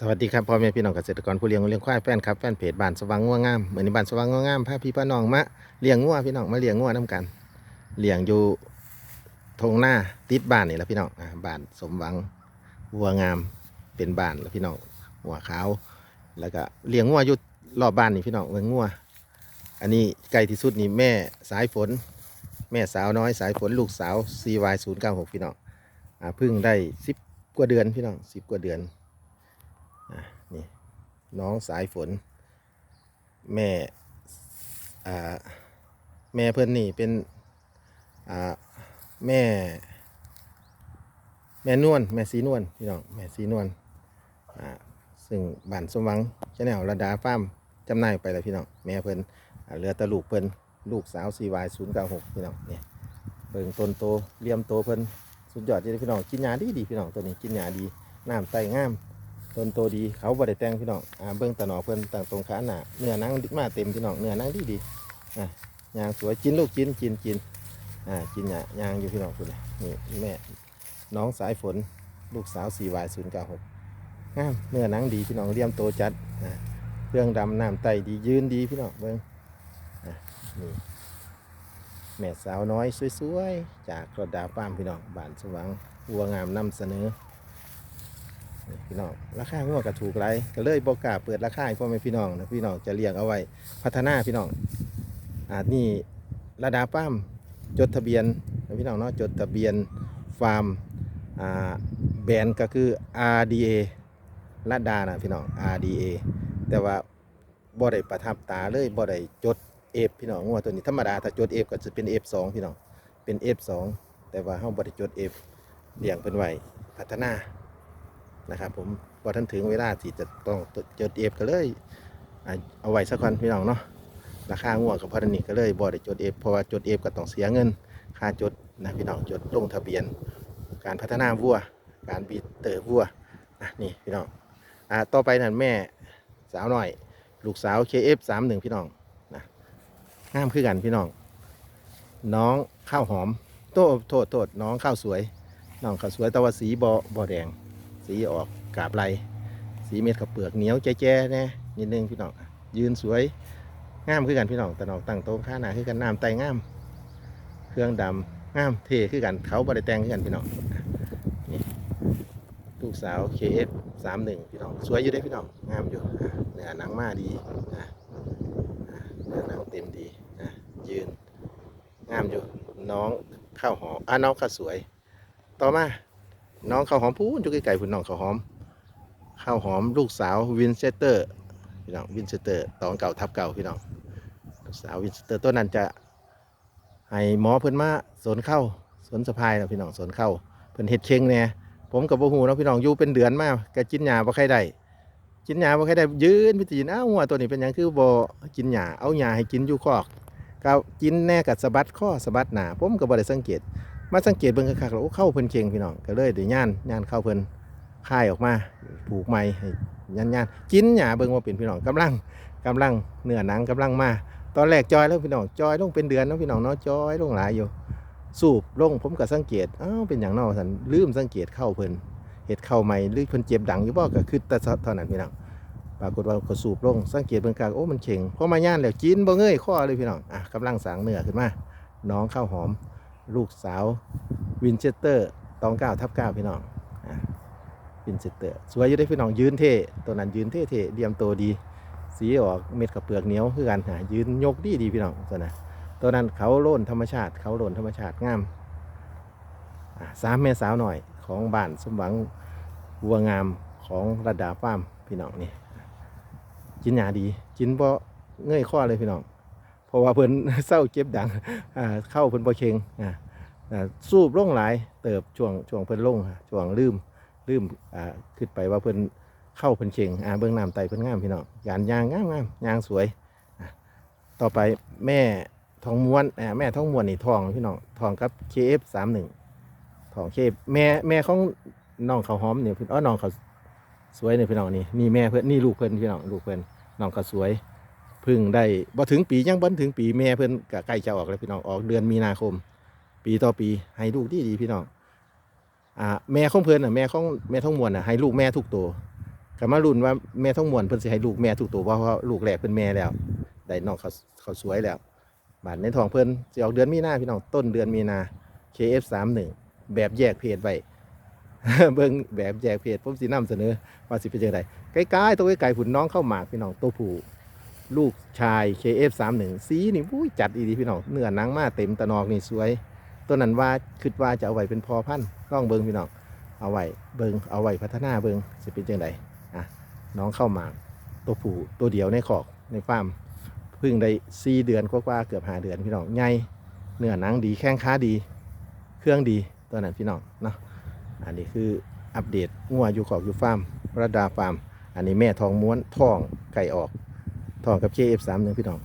สวัสดีครับพ่อแม่พี่น้องเกษตรกรผู้เลี้ยงเลี้ยงควายแฟนครับแฟนเพจบ้านสว่างงัวงามเหมือนในบ้านสว่างงัวงามพาพี่ป้าน้องมาเลี้ยงงัวพี่น้องมาเลี้ยงงัวน้กันเลี้ยงอยู่ทงหน้าติดบ้านนี่แหละพี่น้องบ้านสมหวังวัวงามเป็นบ้านแล้วพี่น้องหัวขาว แล้วก็เลี้ยงงัวอยู่รอบบ้านนี่พี่น้องเลี้ยงงัวอันนี้ไกลที่สุดนี่แม่สายฝน แม่สาวน้อยสายฝนลูกสาว CY 0 9 6 พี่น้องอพิ่งได้สิบกว่าเดือนพี่น้องสิบกว่าเดือน นี่น้องสายฝน แม่แม่เพื่อนนี่เป็นแม่ แม่นวลแม่สีนวลพี่น้องแม่สีนวลซึ่งบ้านสมวังชาแนลระดาฟาร์มจำหน่ายไปแล้วพี่น้องแม่เพิ่นอ่าเหลือตะลูกเพิ่นลูกสาวซีวายศูนย์เก้าหกพี่น้องเนี่ยเบิ่งต้นโตเลี่ยมโตเพิ่นสุดยอดจริงพี่น้องกินยาดีดีพี่น้องตัวนี้กินยาดีน้ำไตงาม ต้นโตดีเขาบ่ได้แต่งพี่น้องอ่าเบิ่งตะหนอเพิ่นต่างตรงขาหน้าเนื้อนังมาเต็มพี่น้องเนื้อนังดีดีอะยางสวยกินลูกกินกินกินอ่ากินหยายางอยู่พี่น้องคุณนี่แม่น้องสายฝนลูกสาว 4Y 0 9 6งามเนื้อนังดีพี่น้องเลี่ยมโตจัดอะเครื่องดำน้ำไตดียืนดีพี่น้องเบิ่งอะนี่แม่สาวน้อยสวยๆจากกระดาฟามพี่น้องบ้านสว่างวัวงามนำเสนอ พี่น้องราคางัวก็ถูกไรก็เลยบอกกาเปิดราคาให้พ่อแม่พี่น้องนะพี่น้องจะเลี้ยงเอาไว้ พัฒนาพี่น้องอ่านี่ระดาป้ามจดทะเบียนพี่น้องเนาะจดทะเบียนฟาร์มอ่าแบรนด์ก็คือ RDA ระดานะพี่น้อง RDA แต่ว่าบ่ได้ประทับตาเลยบ่ได้จด F พี่น้องงัวตัวนี้ธรรมดาถ้าจด F ก็จะเป็น F2 พี่น้องเป็น F2 แต่ว่าเฮาบ่ได้จด F เลี้ยงเพิ่นไว้พัฒนา นะครับ ผมพอท่านถึงเวลาที่จะต้องจดเอฟก็เลยเอาไว้สักวันพี่น้องเนาะราคางัวกับพันนี่ก็เลยบ่ได้จดเอฟเพราะว่าจดเอฟก็ต้องเสียเงิน ค่าจดนะพี่น้องจดลงทะเบียน การพัฒนาวัว การบีเตอร์วัวอะนี่พี่น้องอ่าต่อไปนั่นแม่สาวหน่อย ลูกสาว KF31 พี่น้องนะงามคือกันพี่น้อง น้องข้าวหอมโทษโทษโทษน้องข้าวสวย น้องข้าวสวยต่ว่าสีบอบอแดง สีออกกาบไหลสีเม็ดข้าวเปลือกเหนียวแจ๊ๆแน่นิดนึงพี่น้องยืนสวยงามคือกันพี่น้องแต่น้องตั้งโต๊ะข้าหน้าคือกันน้ำไตงาม เครื่องดำงามเท่คือกันเขาบริแต่งคือกันพี่น้องนี่ลูกสาว KF 3 1พี่น้องสวยอยู่ได้พี่น้องงามอยู่เนื้อหนังมาดีอะเนื้อหนังเต็มดีอะยืนงามอยู่น้องข้าวหอมอะน้องข้าวสวย ต่อมา น้องข้าวหอมพูนจุกไก่พุ่นน้องข้าวหอม ข้าวหอมลูกสาววินเซเตอร์พี่น้องวินเซเตอร์ตองเก่าทับเก่าพี่น้องลูกสาววินเซเตอร์ตัวนั้นจะให้หมอเพิ่นมาสนเข้าสนสะพายนะพี่น้องสนเข้าเพิ่นเฮ็ดเข่งเนี่ยผมกับบ่ฮู้เนาะพี่น้องอยู่เป็นเดือนมาก็กินหยาบ่ค่อยได้กินหยาบ่ค่อยได้ยืนพิจีนอ้าวหัวตัวนี้เป็นหยังคือบ่กินหยาเอาหยาให้กินอยู่คอกก็กินแน่กับสะบัดข้อสะบัดหนาผมก็บ่ได้สังเกต มาสังเกตเบิ่งคักๆแล้วเข้าเพิ่นเก่งพี่น้องก็เลยได้ย่านย่านเข้าเพิ่นค่ายออกมาผูกไม้ให้ย่านย่านกินหญ้าเบิ่งว่าเป็นพี่น้องกำลังกำลังเนื้อหนังกำลังมา ตอนแรกจอยแล้วพี่น้องจอยลงเป็นเดือนเนาะพี่น้องเนาะจอยลงหลายอยู่ สูบลงผมก็สังเกตอ้าวเป็นอย่างนอกสันลืมสังเกตเข้าเพิ่นเห็ดเข้าใหม่หรือเพิ่นเจ็บดังอยู่บ่ก็คือแต่เท่านั้นพี่น้องปรากฏว่าก็สูบลงสังเกตเบิ่งกลางโอ้มันเข่งพอมาย่านแล้วกินบ่เงยข้อเลยพี่น้องอะกำลังสางเนื้อขึ้นมาน้องข้าวหอม ลูกสาววินเชสเตอร์ตองเก้าทับเก้าพี่น้องอะวินเชสเตอร์ สวยอยู่ได้พี่น้องยืนเท่ตัวนั้นยืนเท่เท่เดียมตัวดี สีออกเม็ดกับเปลือกเหนียวคือกันหายืนยกดีดีพี่น้องตัวนั้นตัวนั้นเขาโล่นธรรมชาติ เขาโล่นธรรมชาติงามสามแม่สาวหน่อยของบ้านสมหวังวัวงามของระดาฟาร์มพี่น้องนี่กินหยาดีกินบ่เงยข้อเลยพี่น้อง เพราะว่าเพิ่นเศร้าเจ็บดังเข้าเพิ่นบ่เค็งอ่าอ่าสูบลงหลายเติบช่วงช่วงเพิ่นลงช่วงลืมลืมขึ้นไปว่าเพิ่นเข้าเพิ่นเค็งเบื้องน้ำไตเพิ่นงามพี่น้องยานยางงามงามยางสวย ต่อไปแม่ทองม้วนแม่ทองม้วนนี่ทองพี่น้องทองกับ KF 3 1 ทอง KF แม่แม่ของน้องเขาหอมเนี่ยพี่อ๋อน้องเขาสวยเนี่ยพี่น้องนี่นี่แม่เพิ่นนี่ลูกเพิ่นพี่น้องลูกเพิ่นน้องเขาสวย พึ่งได้บ่ถึงปียังบ่ถึงปีแม่เพิ่นก็ใกล้จะออกแล้วพี่น้องออกเดือนมีนาคม ปีต่อปีให้ลูกดีดีพี่น้องอ่าแม่ของเพิ่นน่ะแม่ของแม่ท้องมวลน่ะให้ลูกแม่ทุกตัวก็มาลุ้นว่าแม่ท้องมวนเพิ่นสิให้ลูกแม่ทุกตัวเพราะว่าลูกแรกเพิ่นแม่แล้วได้น้องเขาเขาสวยแล้วบาดในท้องเพิ่นสิออกเดือนมีนาพี่น้องต้นเดือนมีนา KF31 แบบแยกเพศไว้เบิ่งแบบแยกเพศผมสินำเสนอว่าสิเป็นจังไดใกล้ๆตัวใกล้ๆผุนน้องเข้าหมากพี่น้องตัวผู้ ลูกชาย KF31 สีนี่อุ้ยจัดอีดีพี่น้องเนื้อหนังมาเต็มตะนอกนี่สวย ตัวนั้นว่าคิดว่าจะเอาไว้เป็นพอพันธุ์ลองเบิงพี่น้องเอาไว้เบิงเอาไว้พัฒนาเบิงสิเป็นจังไดอะน้องเข้ามาตัวผู้ตัวเดียวในขอกในฟาร์มเพิ่งได้4เดือนกว่าๆเกือบ5เดือนพี่น้องใหญ่เนื้อหนังดีแข้งขาดี เครื่องดีตัวนั้นพี่น้องเนาะอันนี้คืออัปเดตงัวอยู่ขอกอยู่ฟาร์มระดาฟาร์ม อันนี้แม่ทองม้วนทองไก่ออก องกับ KF3 หนึ่งพี่น้อง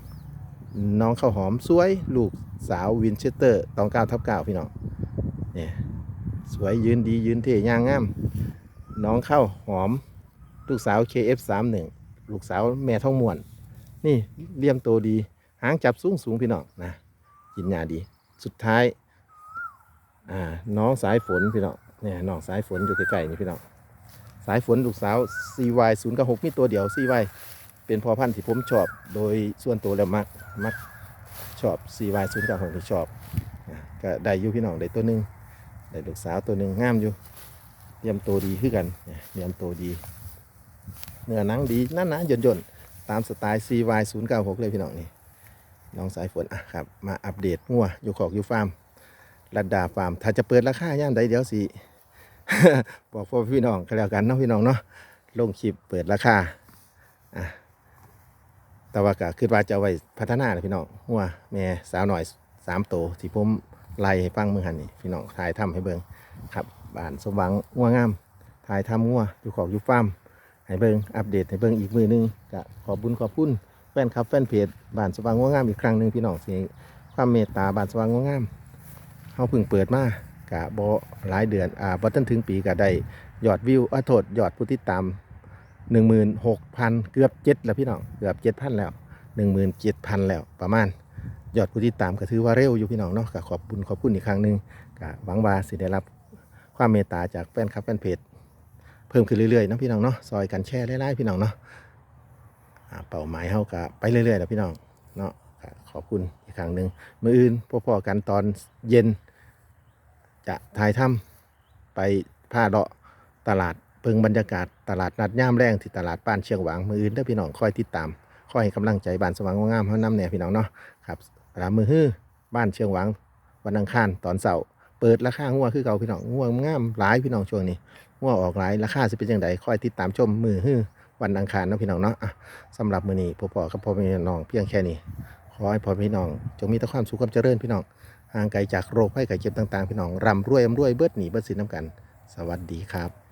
น้องข้าวหอมสวยลูกสาววินเชสเตอร์ตองเก้าทับเก้าพี่น้องเนี่ยสวยยืนดียืนเท่ย่างงามน้องข้าวหอม ลูกสาว KF31 ลูกสาวแม่ท้องมวน นี่เลี่ยมโตดี หางจับสูงสูงพี่น้องนะกินยาดี สุดท้ายอ่าน้องสายฝนพี่น้องเนี่ยน้องสายฝนอยู่ใกล้ๆนี่พี่น้องสายฝนลูกสาว CY 0 9 6มีตัวเดียว CY เป็นพอพันธุ์ที่ผมชอบ โดยส่วนตัวแล้วมักมักชอบ CY 0 9 6 ที่ชอบอ่าก็ได้อยู่พี่น้องได้ตัวหนึ่งได้ลูกสาวตัวหนึ่งงามอยู่เตรียมตัวดีขึ้นกันเตรียมตัวดี เนื้อหนังดีนั่นนะหย่นหย่นตามสไตล์ CY 0 9 6 เลยพี่น้องนี่น้องสายฝนอะครับมาอัปเดตงัวอยู่ขอกอยู่ฟาร์มรัดดาฟาร์ม ถ้าจะเปิดราคาย่ามใดเดี๋ยวสิบอกพ่อพี่น้องกันแล้วกันเนาะพี่น้องเนาะลงคลิปเปิดราคาอะ แต่ว่าก็คือว่าจะไว้พัฒนานะพี่น้องหัวแม่สาวหน่อยสามโตวที่ผมไล่ให้ฟังมือหันนี่พี่น้องถ่ายทำให้เบิ่งครับบ้านสมหวังงัวงามถ่ายทำงัวอยู่ของอยู่ฟาร์มให้เบิ่งอัปเดตให้เบิ่งอีกมือหนึงก็ขอบุญขอบคุณแฟนคลับแฟนเพจบ้านสมหวังงัวงามอีกครั้งหนึ่งพี่น้องที่ให้ความเมตตาบ้านสมหวังงัวงามเขาเพิ่งเปิดมากะบ่หลายเดือนอ่าบ่ทันถึงปีก็ได้ยอดวิวอะโทษยอดผู้ติดตาม 16,000เกือบ7แล้วพี่น้องเกือบ7,000แล้ว17,000แล้วประมาณยอดผู้ติดตามก็ถือว่าเร็วอยู่พี่น้องเนาะก็ขอบคุณขอบคุณอีกครั้งหนึ่งก็หวังว่าสิได้รับความเมตตาจากแฟนคลับแฟนเพจเพิ่มขึ้นเรื่อยๆนะพี่น้องเนาะซอยกันแชร์ไล่ๆพี่น้องเนาะเป้าหมายเฮาก็ไปเรื่อยๆแล้วพี่น้องเนาะขอบคุณอีกครั้งหนึ่งมืออื่นพ่อๆกันตอนเย็น จะถ่ายทำไปผ้าเลาะตลาด เพิ่งบรรยากาศตลาดนัดย่ามแรงที่ตลาดบ้านเชียงหวางมืออื่นเด้อพี่น้องคอยติดตามคอยให้กำลังใจบ้านสว่างงามเฮานำแน่พี่น้องเนาะครับตลาดมือฮื้อบ้านเชียงหวางวันอังคารตอนเสาร์เปิดราคางัวคือเก่าพี่น้องงัวงามหลายพี่น้องช่วงนี้งัวออกหลายราคาสิเป็นจังไดคอยติดตามชมมือฮื้อวันอังคารนะพี่น้องเนาะอะสำหรับมื้อนี้พ่อๆกับพ่อแม่น้องเพียงแค่นี้ขอให้พ่อพี่น้องจงมีแต่ความสุขความเจริญพี่น้องห่างไกลจากโรคภัยไข้เจ็บต่างๆ พี่น้องร่ำรวยร่ำรวยเบิดหนีเบิดสินน้ำกัน สวัสดีครับ